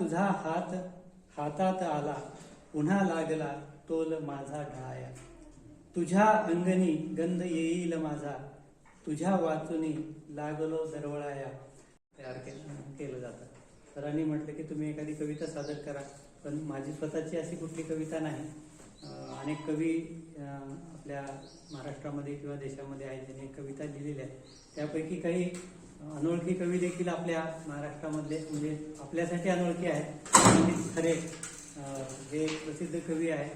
तुझा हात हातात आला. पुन्हा लागला तोल माझा ढाया तुझ्या अंगणी गंध येईल माझा. तुझ्या वाचुनी लागलो दरवळाया. तयार केलं केलं जातं. सरांनी म्हटलं की तुम्ही एखादी कविता सादर करा. पण माझी स्वतःची अशी कुठली कविता नाही. अनेक कवी आपल्या महाराष्ट्रामध्ये किंवा देशामध्ये आहेत ज्यांनी कविता लिहिलेल्या आहेत. त्यापैकी काही अनोळखी कवी देखील आपल्या महाराष्ट्रामधले म्हणजे आपल्यासाठी अनोळखी आहेत. खरे जे हे प्रसिद्ध कवी आहेत.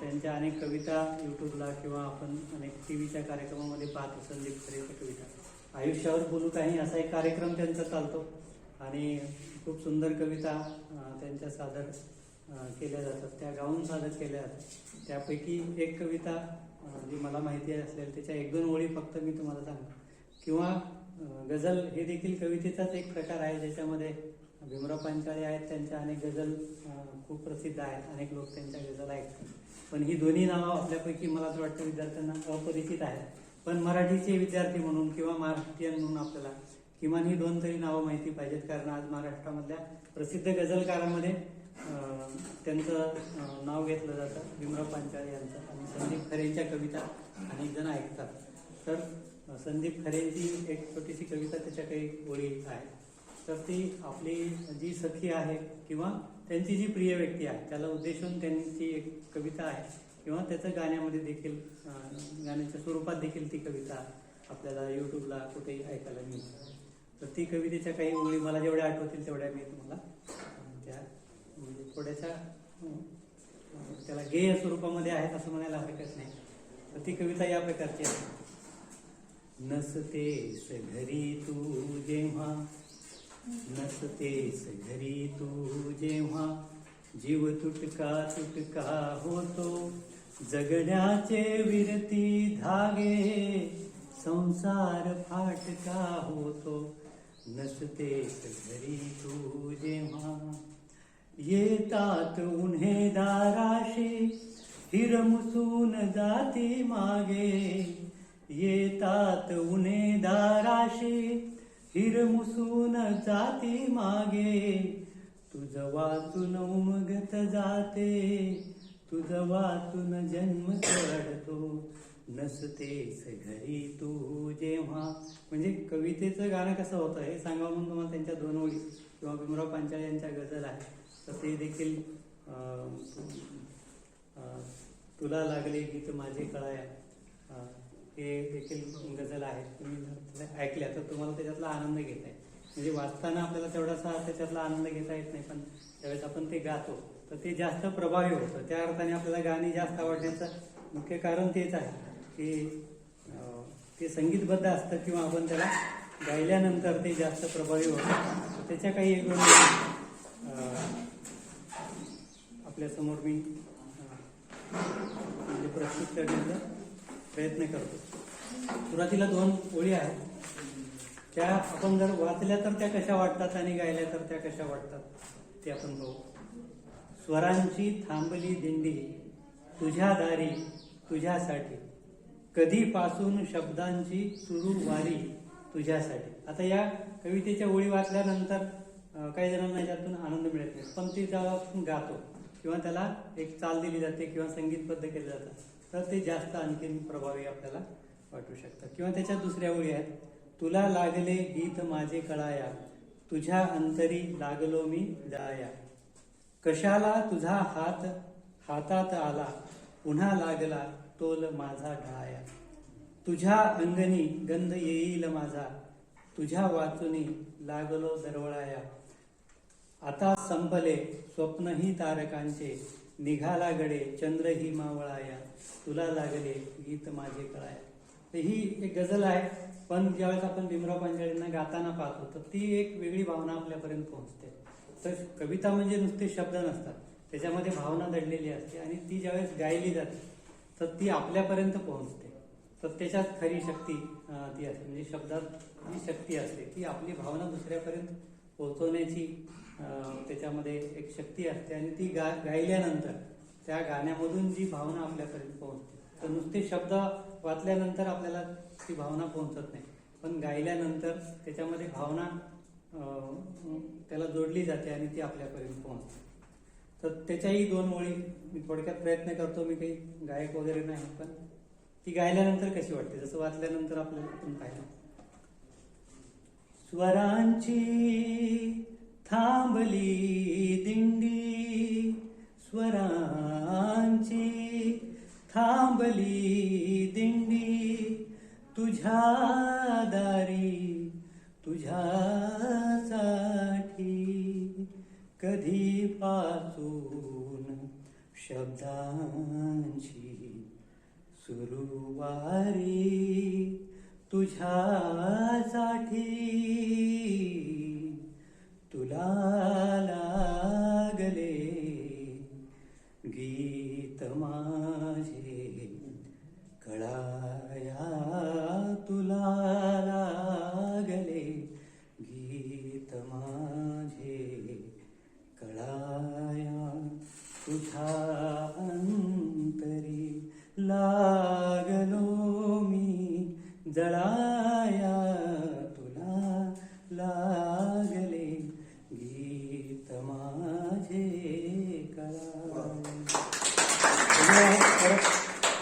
त्यांच्या अनेक कविता युट्यूबला किंवा आपण अनेक टी व्हीच्या कार्यक्रमामध्ये पाहतो. संदीप खरेच्या कविता. आयुष्यावर बोलू काही असा एक कार्यक्रम त्यांचा चालतो. आणि खूप सुंदर कविता त्यांच्या सादर केल्या जातात. त्या गाऊन सादर केल्या जातात. त्यापैकी एक कविता जी मला माहिती असेल त्याच्या एक दोन ओळी फक्त मी तुम्हाला सांगतो. किंवा गझल हे देखील कवितेचाच एक प्रकार आहे ज्याच्यामध्ये भीमराव पांचाळे आहेत त्यांच्या अनेक गझल खूप प्रसिद्ध आहेत अनेक लोक त्यांच्या गझल ऐकतात पण ही दोन्ही नावं आपल्यापैकी मला तर वाटतं विद्यार्थ्यांना अपरिचित आहेत. पण मराठीचे विद्यार्थी म्हणून किंवा महाराष्ट्रीयन म्हणून आपल्याला किमान ही दोन तरी नावं माहिती पाहिजेत कारण आज महाराष्ट्रामधल्या प्रसिद्ध गझलकारामध्ये त्यांचं नाव घेतलं जातं भीमराव पांचाळे यांचं. आणि संदीप खरेंच्या कविता अनेक जण ऐकतात. तर संदीप खरेंची एक छोटीशी कविता त्याच्या काही ओळी आहेत. तर ती आपली जी सखी आहे किंवा त्यांची जी प्रिय व्यक्ती आहे त्याला उद्देशून त्यांची एक कविता आहे. किंवा त्याचं गाण्यामध्ये देखील गाण्याच्या स्वरूपात देखील ती कविता आपल्याला यूट्यूबला कुठेही ऐकायला मिळते. तर ती कवितेच्या काही ओळी मला जेवढ्या आठवतील तेवढ्या मी तुम्हाला त्या म्हणजे थोड्याशा त्याला गेय स्वरूपामध्ये आहेत असं म्हणायला हरकत नाही. तर ती कविता या प्रकारची आहे. नसतेस घरी तू जेव्हा नसतेस घरी तू जेव्हा. जीव तुटका तुटका होतो जगण्याचे विरती धागे. संसार फाटका होतो नसतेस घरी तू जेव्हा. येतात उन्हे दाराशी हिरमुसून जाती मागे. येतात उन्हे दाराशी हिरमुसून जाती मागे. तुझ वाचून उमगत जाते तुझ वाचून जन्म चढतो. नसतेच घरी तू जेव्हा. म्हणजे कवितेचं गाणं कसं होतं हे सांगावं म्हणून तुम्हाला त्यांच्या दोन ओळी किंवा भीमराव पांचाळ यांच्या गझल आहे तर ते देखील तुला लागले गीत माझे कळाया. हे देखील गझल आहेत. तुम्ही जर ऐकल्या तर तुम्हाला त्याच्यातला आनंद घेता येईल. म्हणजे वाचताना आपल्याला तेवढासा त्याच्यातला आनंद घेता येत नाही पण त्यावेळेस आपण ते गातो तर ते जास्त प्रभावी होतं. त्या अर्थाने आपल्याला गाणी जास्त आवडण्याचं मुख्य कारण तेच आहे की ते संगीतबद्ध असतं किंवा आपण त्याला गायल्यानंतर ते जास्त प्रभावी होतं. त्याच्या काही एक दोन आपल्यासमोर मी म्हणजे प्रस्तुत करण्याचा प्रयत्न करतो. सुरुवातीला दोन ओळी आहेत. त्या आपण जर वाचल्या तर त्या कशा वाटतात आणि गायल्या तर त्या कशा वाटतात ते आपण पाहू स्वरांची थांबली दिंडी तुझ्या दारी तुझ्यासाठी. कधीपासून शब्दांची सुरू वारी तुझ्यासाठी. आता या कवितेच्या ओळी वाचल्यानंतर काही जणांना याच्यातून आनंद मिळत नाही. पण ती जेव्हा आपण गातो किंवा त्याला एक चाल दिली जाते किंवा संगीतबद्ध केलं जातं तर ते जास्त आणखीन प्रभावी आपल्याला वाटू शकतं. किंवा त्याच्या दुसऱ्या ओळी आहेत. तुला लागले गीत माझे कळाया. तुझ्या अंतरी लागलो मी जाया. कशाला तुझा हात हातात आला? पुन्हा लागला तोल माझा ढाया. तुझ्या अंगणी गंध येईल माझा. तुझ्या वाचुनी लागलो दरवळाया. आता संपले स्वप्नही तारकांचे. निघाला गडे चंद्रही मावळाया तुला लागले गीत माझे कळाया. तर ही एक गझल आहे पण ज्यावेळेस आपण भीमराव पांचाळींना गाताना पाहतो तर ती एक वेगळी भावना आपल्यापर्यंत पोहोचते. तर कविता म्हणजे नुसते शब्द नसतात त्याच्यामध्ये भावना दडलेली असते आणि ती ज्यावेळेस गायली जाते तर ती आपल्यापर्यंत पोहोचते. तर त्याच्यात खरी शक्ती ती असते म्हणजे शब्दात जी शक्ती असते ती आपली भावना दुसऱ्यापर्यंत पोचवण्याची त्याच्यामध्ये एक शक्ती असते आणि ती गा गायल्यानंतर त्या गाण्यामधून जी भावना आपल्यापर्यंत पोहोचते. तर नुसते शब्द वाचल्यानंतर आपल्याला ती भावना पोहोचत नाही. पण गायल्यानंतर त्याच्यामध्ये भावना त्याला जोडली जाते आणि ती आपल्यापर्यंत पोहोचते. तर त्याच्याही दोन ओळी मी थोडक्यात प्रयत्न करतो मी काही गायक वगैरे नाही पण ती गायल्यानंतर कशी वाटते? जसं वाचल्यानंतर आपल्याला पण पाहिलं. स्वरांची थांबली दिंडी. स्वरांची थांबली दिंडी. तुझ्या दारी तुझ्यासाठी कधी पासून शब्दांची सुरुवारी तुझ्यासाठी तुला लागले गीत माझे. कळाया तुला लागले गीत जळाया तुला लागले गीत माझे कळाया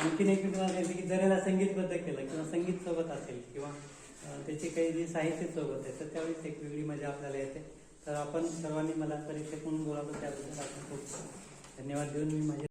आणखीन एक तुम्हाला की जर याला संगीतबद्ध केलं किंवा संगीत सोबत असेल किंवा त्याचे त्याची काही जे साहित्य सोबत आहे तर त्यावेळेस एक वेगळी मजा आपल्याला येते. तर आपण सर्वांनी मला परीक्षक म्हणून बोलावलं त्याबद्दल आपण खूप धन्यवाद देऊन मी माझे